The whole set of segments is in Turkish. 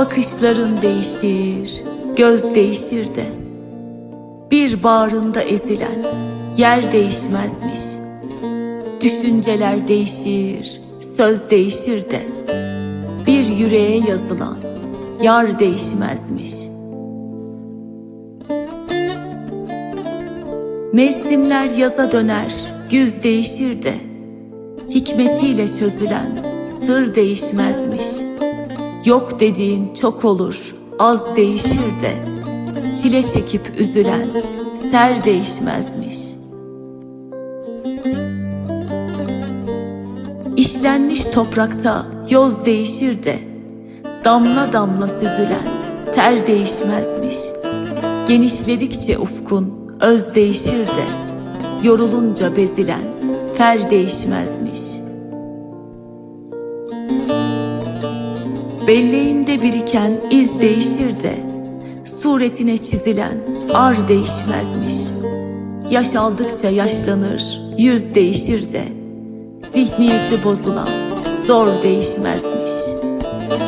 Bakışların değişir, göz değişir de. Bir bağrında ezilen yer değişmezmiş. Düşünceler değişir, söz değişir de. Bir yüreğe yazılan yar değişmezmiş. Mevsimler yaza döner, güz değişir de. Hikmetiyle çözülen sır değişmezmiş. Yok dediğin çok olur, az değişir de. Çile çekip üzülen ser değişmezmiş. İşlenmiş toprakta yoz değişir de. Damla damla süzülen ter değişmezmiş. Genişledikçe ufkun öz değişir de. Yorulunca bezilen fer değişmezmiş. Belleğinde biriken iz değişir de suretine çizilen ar değişmezmiş. Yaş aldıkça yaşlanır, yüz değişir de zihniyeti bozulan zor değişmezmiş. Müzik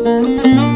Müzik